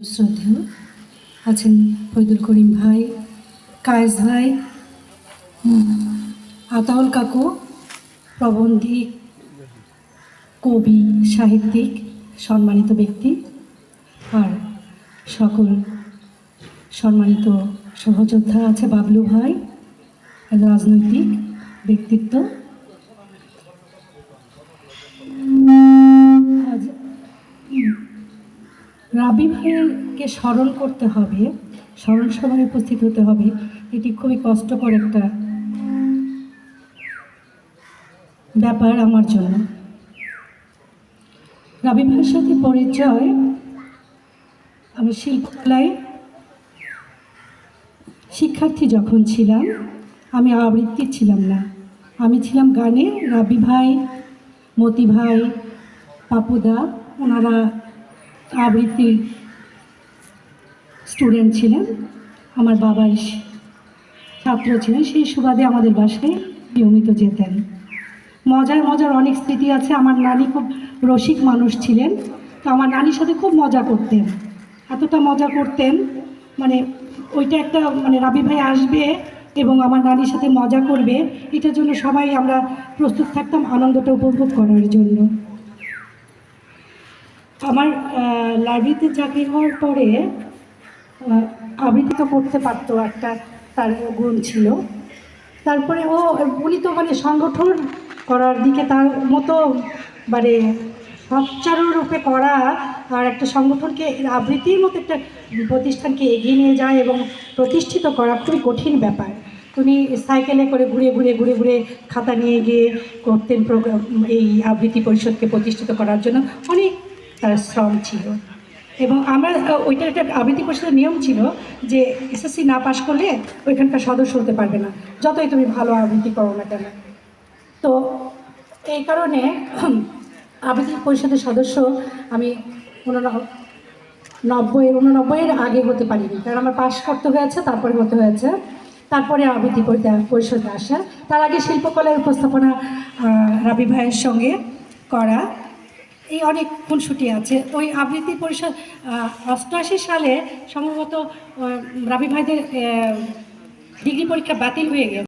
শ্রদ্ধেয় আছেন ফৈদুল করিম ভাই, কায়েস ভাই আতাউল কাকু প্রবন্ধিক কবি, সাহিত্যিক, সম্মানিত ব্যক্তি আর সকল সম্মানিত সহযোদ্ধা আছে বাবলু ভাই, রাজনৈতিক ব্যক্তিত্ব। রাবি ভাইকে স্মরণ করতে হবে, স্মরণ সভায় উপস্থিত হতে হবে। এটি খুবই কষ্টকর একটা ব্যাপার আমার জন্য। রাবি ভাইয়ের সাথে পরিচয় আমি শিল্পকলায় শিক্ষার্থী যখন ছিলাম, আমি আবৃত্তি ছিলাম না। আমি ছিলাম গানে। রাবি ভাই, মতি ভাই পাপুদা ওনারা আবৃত্তির স্টুডেন্ট ছিলেন। আমার বাবার ছাত্র ছিলেন। সেই সুবাদে আমাদের বাসায় নিয়মিত যেতেন। মজার মজার অনেক স্মৃতি আছে। আমার নানি খুব রসিক মানুষ ছিলেন। তো আমার নানির সাথে খুব মজা করতেন। এতটা মজা করতেন মানে ওইটা একটা মানে রাবি ভাই আসবে এবং আমার নানির সাথে মজা করবে, এটার জন্য সবাই আমরা প্রস্তুত থাকতাম, আনন্দটা উপভোগ করার জন্য। আমার লাইব্রেরিতে চাকরি হওয়ার পরে আবৃত্তি তো করতে পারতো, একটা তার গুণ ছিল। তারপরে ও, উনি তো মানে সংগঠন করার দিকে তার মতো মানে সচ্চারূপে করা আর একটা সংগঠনকে, আবৃত্তির মতো একটা প্রতিষ্ঠানকে এগিয়ে নিয়ে যায় এবং প্রতিষ্ঠিত করা খুবই কঠিন ব্যাপার। উনি সাইকেলে করে ঘুরে ঘুরে ঘুরে ঘুরে খাতা নিয়ে গিয়ে করতেন প্রোগ্রাম, এই আবৃত্তি পরিষদকে প্রতিষ্ঠিত করার জন্য। অনেক তার শ্রম ছিল। এবং আমার, ওইটা একটা আবৃত্তি পরিষদের নিয়ম ছিল যে এসএসসি না পাশ করলে ওইখানকার সদস্য হতে পারবে না। যতই তুমি ভালো আবৃত্তি করো না কেন। তো এই কারণে আবৃত্তি পরিষদের সদস্য আমি নব্বই উননব্বইয়ের আগে হতে পারিনি। কারণ আমার পাশ করতে হয়েছে, তারপরে হতে হয়েছে। তারপরে আবৃত্তি পরিষদে আসা। তার আগে শিল্পকলার উপস্থাপনা রাবি ভাইয়ের সঙ্গে করা। এই অনেক খুনসুটি আছে। ওই আবৃত্তি পরিষদ অষ্টআশি সালে সম্ভবত রাবি ভাইদের ডিগ্রি পরীক্ষা বাতিল হয়ে গেছে।